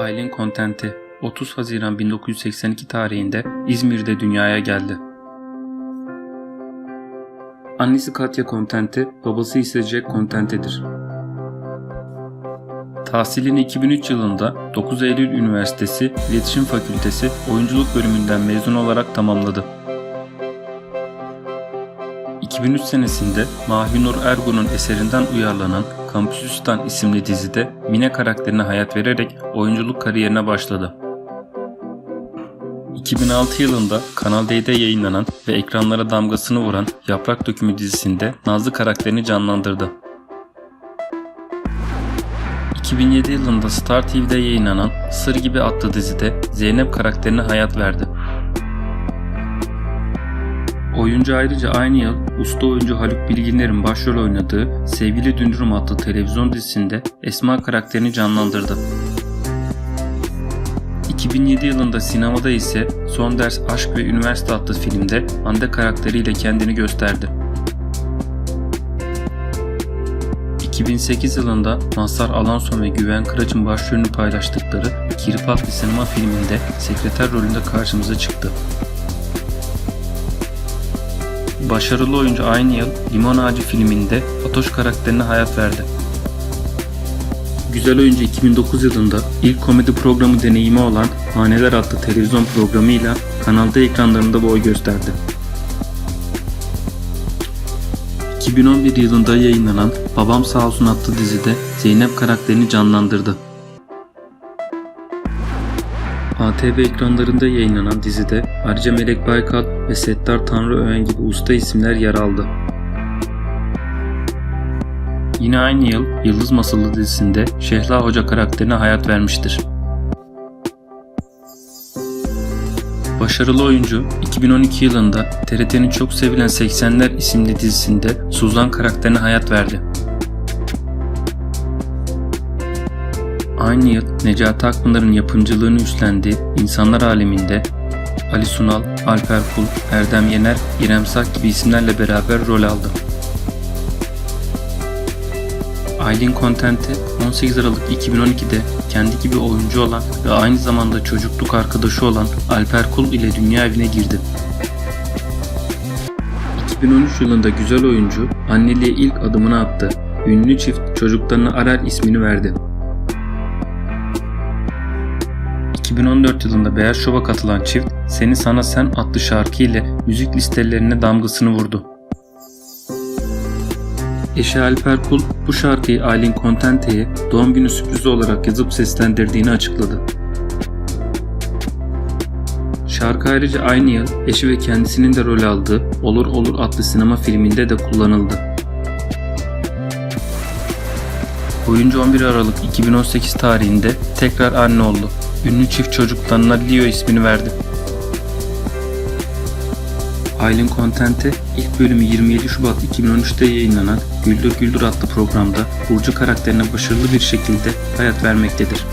Aylin Contenti 30 Haziran 1982 tarihinde İzmir'de dünyaya geldi. Annesi Katya Contenti, babası ise Jack Contenti'dir. Tahsilini 2003 yılında 9 Eylül Üniversitesi İletişim Fakültesi Oyunculuk bölümünden mezun olarak tamamladı. 2003 senesinde Mahinur Ergun'un eserinden uyarlanan Kampüsüstan isimli dizide Mine karakterine hayat vererek oyunculuk kariyerine başladı. 2006 yılında Kanal D'de yayınlanan ve ekranlara damgasını vuran Yaprak Dökümü dizisinde Nazlı karakterini canlandırdı. 2007 yılında Star TV'de yayınlanan Sır Gibi adlı dizide Zeynep karakterine hayat verdi. Oyuncu ayrıca aynı yıl usta oyuncu Haluk Bilginer'in başrol oynadığı Sevgili Dünürüm adlı televizyon dizisinde Esma karakterini canlandırdı. 2007 yılında sinemada ise Son Ders Aşk ve Üniversite adlı filmde Hande karakteriyle kendini gösterdi. 2008 yılında Mazhar Alanson ve Güven Kıraç'ın başrolünü paylaştıkları Kirpi adlı sinema filminde sekreter rolünde karşımıza çıktı. Başarılı oyuncu aynı yıl Limon Ağacı filminde Fatoş karakterine hayat verdi. Güzel oyuncu 2009 yılında ilk komedi programı deneyimi olan Haneler adlı televizyon programıyla kanalda ekranlarında boy gösterdi. 2011 yılında yayınlanan Babam Sağ Olsun adlı dizide Zeynep karakterini canlandırdı. ATV ekranlarında yayınlanan dizide ayrıca Melek Baykal ve Settar Tanrıöğen gibi usta isimler yer aldı. Yine aynı yıl Yıldız Masalı dizisinde Şehla Hoca karakterine hayat vermiştir. Başarılı oyuncu 2012 yılında TRT'nin çok sevilen 80'ler isimli dizisinde Suzan karakterine hayat verdi. Aynı yıl Necati Akpınar'ın yapımcılığını üstlendiği İnsanlar Aleminde Ali Sunal, Alper Kul, Erdem Yener, İrem Sak gibi isimlerle beraber rol aldı. Aylin Contenti 18 Aralık 2012'de kendi gibi oyuncu olan ve aynı zamanda çocukluk arkadaşı olan Alper Kul ile dünya evine girdi. 2013 yılında güzel oyuncu anneliğe ilk adımını attı. Ünlü çift çocuklarına Arel ismini verdi. 2014 yılında Beyaz Şov'a katılan çift Seni Sana Sen adlı şarkı ile müzik listelerine damgasını vurdu. Eşi Alper Kul bu şarkıyı Aylin Contente'ye doğum günü sürprizi olarak yazıp seslendirdiğini açıkladı. Şarkı ayrıca aynı yıl eşi ve kendisinin de rol aldığı Olur Olur adlı sinema filminde de kullanıldı. Oyuncu 11 Aralık 2018 tarihinde tekrar anne oldu. Ünlü çift çocuklarına Leo ismini verdi. Aylin Contente ilk bölümü 27 Şubat 2013'te yayınlanan Güldür Güldür adlı programda Burcu karakterine başarılı bir şekilde hayat vermektedir.